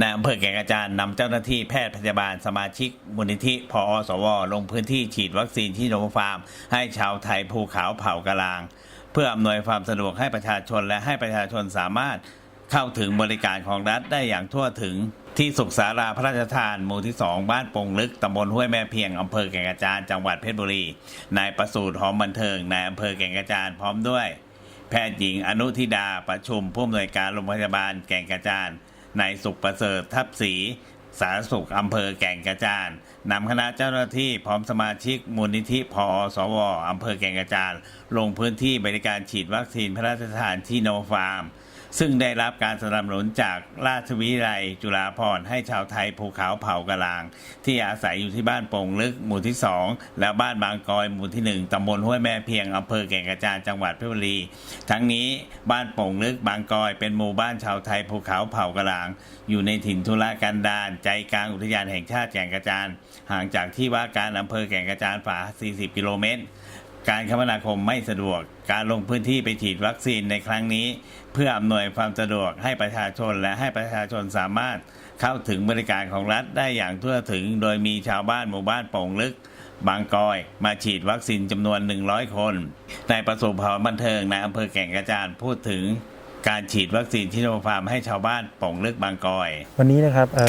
นายอำเภอแก่งกระจานนำเจ้าหน้าที่แพทย์พยาบาลสมาชิกมูลนิธิพอสว ลงพื้นที่ฉีดวัคซีนที่โนโวฟาร์ม ให้ชาวไทยภูเขาเผ่ากะลาง เพื่ออำนวยความสะดวกให้ประชาชนและให้ประชาชนสามารถเข้าถึงบริการของรัฐได้อย่างทั่วถึงที่สุขสาราพระราชทานหมู่ที่ 2 บ้านปงลึก ตำบลห้วยแม่เพียง อำเภอแก่งกระจานจังหวัดเพชรบุรี นายประสูตรหอมบันเทิง นายอำเภอแก่งกระจานพร้อมด้วย แพทย์หญิงอนุทิดาประชุมผู้อำนวยการโรงพยาบาลแก่งกระจาน นายสุขประเสริฐทับศรีสาธารณสุขอำเภอแก่งกระจานนำคณะเจ้าหน้าที่พร้อมสมาชิกมูลนิธิพอสวอำเภอแก่งกระจานลงพื้นที่บริการฉีดวัคซีนพระราชทานที่โนฟาร์ม ซึ่งได้รับการสนับสนุนจากราชวิทยาลัยจุฬาภรณ์ให้ชาวไทยภูเขาเผ่ากะลาง ที่อาศัยอยู่ที่บ้านโป่งลึกหมู่ที่ 2 และบ้านบางกอยหมู่ที่ 1ตำบลห้วยแม่เพียงอำเภอแก่งกระจานจังหวัดเพชรบุรี ทั้งนี้บ้านโป่งลึกบางกอยเป็นหมู่บ้านชาวไทยภูเขาเผ่ากะลาง อยู่ในถิ่นทุรกันดารใจกลางอุทยานแห่งชาติแก่งกระจานห่างจากที่ว่าการอำเภอแก่งกระจานฝา 40 กิโลเมตร การคมนาคมไม่สะดวก การลงพื้นที่ไปฉีดวัคซีนในครั้งนี้ เพื่ออำนวยความสะดวกให้ประชาชนและให้ประชาชนสามารถเข้าถึงบริการของรัฐได้อย่างทั่วถึง โดยมีชาวบ้านหมู่บ้านโป่งลึก บางกอยมาฉีดวัคซีนจำนวน 100 คนนายประสบภาวบันเทิงในอำเภอแก่งกระจานพูดถึงการฉีดวัคซีนที่โนฟาร์มให้ชาวบ้านโป่งลึกบางกอย วันนี้นะครับเ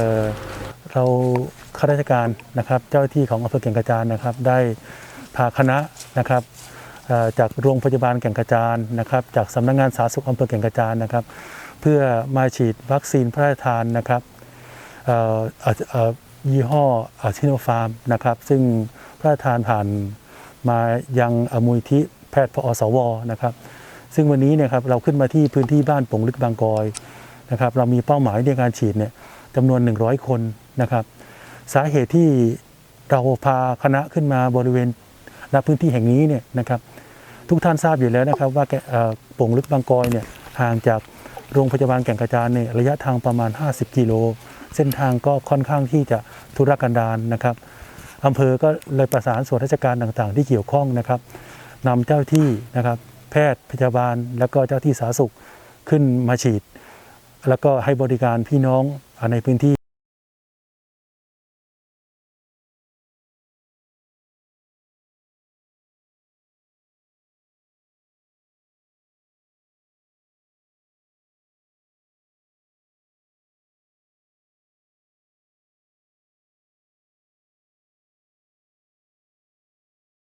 เราข้าราชการนะครับ เจ้าหน้าที่ของอำเภอแก่งกระจานนะครับ ได้พาคณะ นะครับจากโรงพยาบาลแก่งกระจานนะครับ จากสำนักงานสาธารณสุขอำเภอแก่งกระจานนะครับ เพื่อมาฉีดวัคซีนพระราชทานนะครับเอ่อเอ่อเอ่อยี่ห้อชิโนฟาร์มนะครับ ซึ่งพระราชทานผ่านมายังอมูลที่แพทย์พอสวนะครับ ซึ่งวันนี้เนี่ยครับเราขึ้นมาที่พื้นที่บ้านปงลึกบางกอยนะครับ เรามีเป้าหมายในการฉีดเนี่ยจำนวน 100 คนนะครับ สาเหตุที่เราพาคณะขึ้นมาบริเวณ ณพื้นที่แห่งนี้เนี่ยนะครับทุกท่านทราบอยู่แล้วนะครับว่าแอ่อโป่งลึกบางกอยเนี่ยห่างจากโรงพยาบาลแก่งกระจานเนี่ยระยะทางประมาณ 50 กิโล เส้นทางก็ค่อนข้างที่จะทุรกันดารนะครับอำเภอก็เลยประสานส่วนราชการต่างๆ ที่เกี่ยวข้องนะครับนำเจ้าที่นะครับแพทย์พยาบาล แล้วก็เจ้าที่สาธารณสุขขึ้นมาฉีด แล้วก็ให้บริการพี่น้องในพื้นที่